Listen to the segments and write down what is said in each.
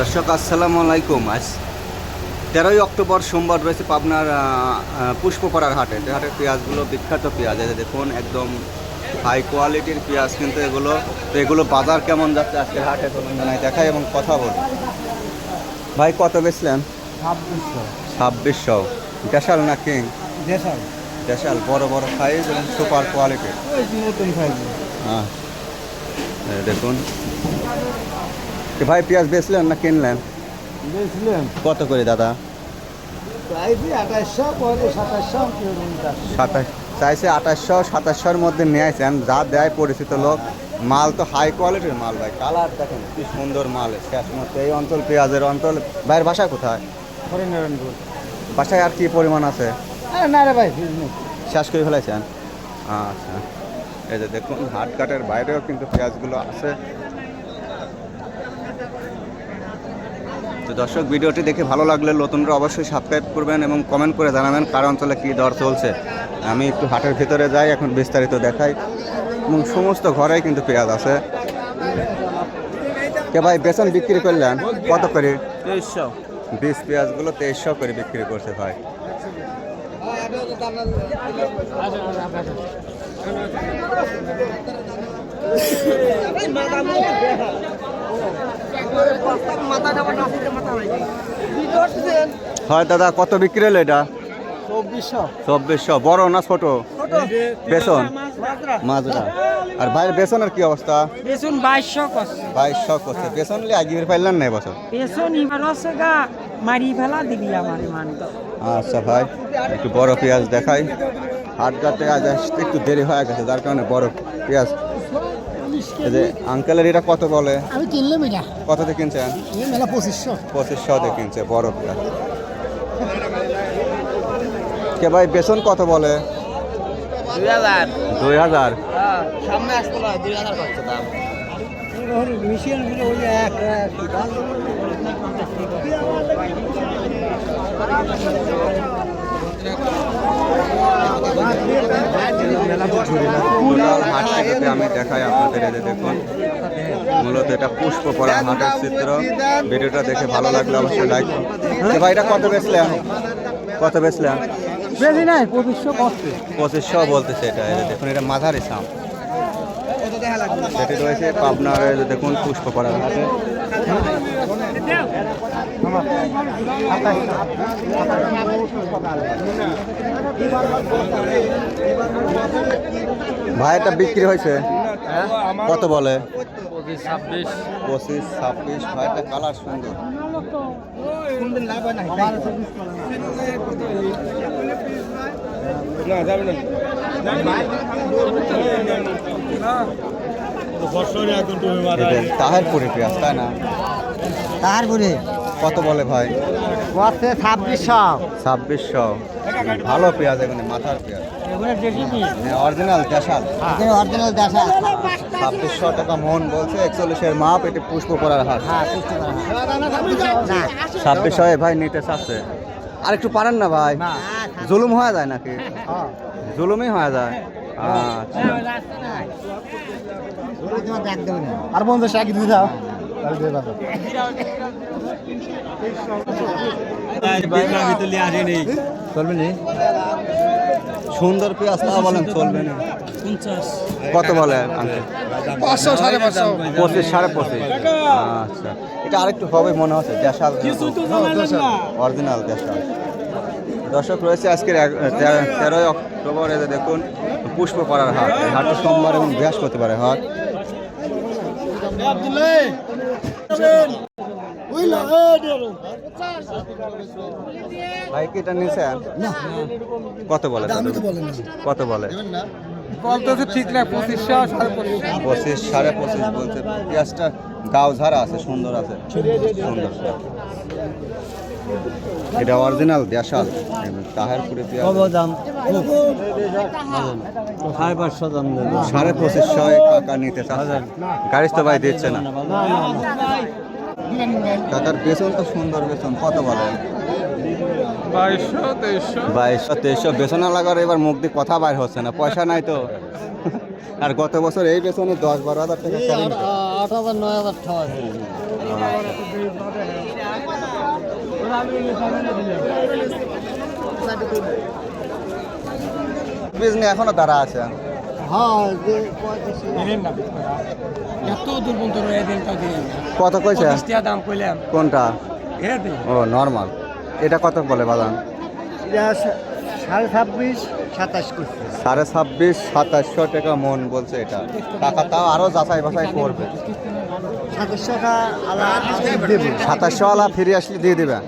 দর্শক আসসালামু আলাইকুম। আজ তেরোই অক্টোবর সোমবার রয়েছে পাবনার পুষ্পপাড়ার হাটে। হাটের পেঁয়াজগুলো বিখ্যাত পেঁয়াজ। যে দেখুন একদম হাই কোয়ালিটির পেঁয়াজ কিন্তু এগুলো। তো এগুলো বাজার কেমন যাচ্ছে আজকে হাটে জানাই দেখাই এবং কথা বলি। ভাই কত বেচলেন? ছাব্বিশশো। ছাব্বিশশো। দেশাল না কিং দেশাল। দেশাল বড় বড় সাইজ এবং সুপার কোয়ালিটির ওই নতুন সাইজ হ্যাঁ দেখুন। ভাই পেঁয়াজ বেচলেন না কিনলেন? বেচলেন। কত করে দাদা? সাতাশ চাইছে আঠাশশো সাতাশশোর মধ্যে নিয়ে আসেন যা দেয় পরিচিত লোক। মাল তো হাই কোয়ালিটির মাল ভাই কালার দেখেন কি সুন্দর মাল শেষ মতো এই অঞ্চল পেঁয়াজের অঞ্চল। ভাইয়ের বাসা কোথায়? হরিনারায়ণপুর। বাসায় আর কি পরিমাণ আছে? না রে ভাই শেষ করে ফেলেছেন? আচ্ছা। এই যে দেখুন হাট কাটের বাইরেও কিন্তু পেঁয়াজগুলো আছে। তো দর্শক ভিডিওটি দেখে ভালো লাগলে নতুনরা অবশ্যই সাবস্ক্রাইব করবেন এবং কমেন্ট করে জানাবেন কার অঞ্চলে কী দর চলছে। আমি একটু হাটের ভিতরে যাই এখন বিস্তারিত দেখাই। এবং সমস্ত ঘরেই কিন্তু পেঁয়াজ আছে। কে ভাই বেসন বিক্রি করলেন? কত করে? তেইশশো। বিশ পেঁয়াজগুলো তেইশশো করে বিক্রি করছে ভাই। হয় দাদা কত বিক্রি হলো এটা? চব্বিশশো। বড় না ছোট? বেসন? মাজরা। আর ভাইয়ের বেসনের কি অবস্থা? বেসন বাইশশো করছে। বাইশশো করছে। বেসন লিয়ে আগিয়ে পাইলেন না এবছর? বেসন এবার হচ্ছে গা মারি ফেলা দিবি আমার মান। আচ্ছা ভাই একটু বড় পেঁয়াজ দেখাই। হাট গাতে আজ আসতে একটু দেরি হয়ে গেছে যার কারণে বড় পেঁয়াজ যে আঙ্কেলের এটা কত বলে? আমি কিনলাম এটা কত দিয়ে কিনছেন মেলা পঁচিশশো। পঁচিশশো দিয়ে কিনছে বড় পেঁয়াজ কে ভাই বেসন কত বলে? দুই হাজার। দুই হাজার। সামনে আসতো না দুই হাজার করছে দাম। মিশিয়ে ওই এক আমি দেখাই আপনাদের যে দেখুন মূলত এটা পুষ্প পরা হাটের চিত্র। ভিডিওটা দেখে ভালো লাগলে অবশ্যই লাইক ভাই এটা কত বেচলেন কত বেচলেন বেশি নাই পঁচিশশো পঁচিশশো বলতেছে এটা দেখুন এটা মাঝারি সাম। সেটি রয়েছে পাবনার দেখুন পুষ্প পরা হাটে। ভাই এটা বিক্রি হয়েছে। কত বলে? পঁচিশ ছাব্বিশ। পঁচিশ ছাব্বিশ। কালার সুন্দর। তাহারপুরে পেঁয়াজ তাই না? তারপরে কত বলে ভাই? করছে ছাব্বিশশো। ছাব্বিশশো। ভালো পেঁয়াজ এখানে মাথার পেঁয়াজ। অরিজিনাল দেশাল। অরিজিনাল দেখা ছাব্বিশশো টাকা মন বলছে একচল্লিশের মাপ এটি পুষ্প করার হাট হ্যাঁ ছাব্বিশশো ভাই নিতে চাচ্ছে। আর একটু পারেন না ভাই? জুলুম হয়ে যায় নাকি? হ্যাঁ। জুলুমই হয়ে যায়। আচ্ছা। আর দাও তাহলে দিয়ে দাও চলবে নি? সুন্দর পেঁয়াজ তা বলেন চলবে না? কত বলে পাঁচশো সাড়ে পাঁচশো। পঁচিশ সাড়ে পঁচিশ। আচ্ছা। এটা আরেকটু হবে মনে হচ্ছে দেশাল। অরিজিনাল দেশাল। দর্শক রয়েছে আজকের তেরোই অক্টোবর এতে দেখুন পুষ্প পাড়ার হাট এই হাটে সোমবার এবং বৃহস্পতিবারে হাট ভাই কি এটা নিছেন কত বলে? কত বলে? বলতেছে ঠিক না পঁচিশশো সাড়ে পঁচিশশো পঁচিশ সাড়ে পঁচিশ বলছে। পেঁয়াজটা গাও ঝাড়া আছে সুন্দর আছে। সুন্দর। এটা অরিজিনাল দেশাল। তাহারপুরে পেঁয়াজ। দাম সাড়ে পাঁচশো দাম দেবো। সাড়ে পঁচিশশো কাকা নিতে গাড়ি তো ভাই দিচ্ছে না। কাকার বেতন তো সুন্দর বেতন কত বলে? বাইশশো তেইশশো। বাইশশো তেইশশো বেতনা লাগার এবার মুখ দিয়ে কথা বাইর হচ্ছে না পয়সা নাই তো। আর গত বছর এই বেতনে দশ বারো হাজার টাকা আট হাজার নয় হাজার টাকা বিজনি এখনও দাঁড়া আছে। হ্যাঁ কত কইছে? দাম কইলাম। কোনটা? ও নর্মাল এটা কত বলে বাদাম সাড়ে ছাব্বিশ সাতাশ সাড়ে ছাব্বিশ সাতাশশো টাকা মন বলছে এটা। টাকা তাও আরও যাচাই বাছাই করবে। সাতাশশো আলা ফিরে আসলে দিয়ে দিবেন।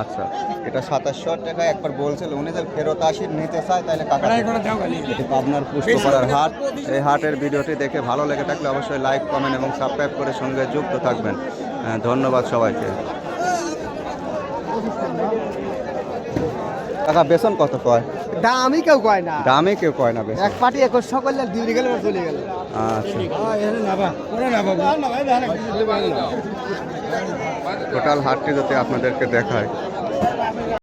আচ্ছা। এটা সাতাশশো টাকা একবার বলছিল উনি যদি ফেরত আসি নিতে চায় তাহলে কাকা দেবে। এটি পাবনার পুষ্পপাড়ার হাট। এই হাটের ভিডিওটি দেখে ভালো লেগে থাকলে অবশ্যই লাইক কমেন্ট এবং সাবস্ক্রাইব করে সঙ্গে যুক্ত থাকবেন। হ্যাঁ, ধন্যবাদ সবাইকে। কাকা বেতন কত কয়? দামই কেউ কয় না। দামে কেউ কয় না বেশি। এক পাটি একশো সকলে দিয়ে গেলে চলে গেল। আচ্ছা। টোটাল হাটটি যাতে আপনাদেরকে দেখায়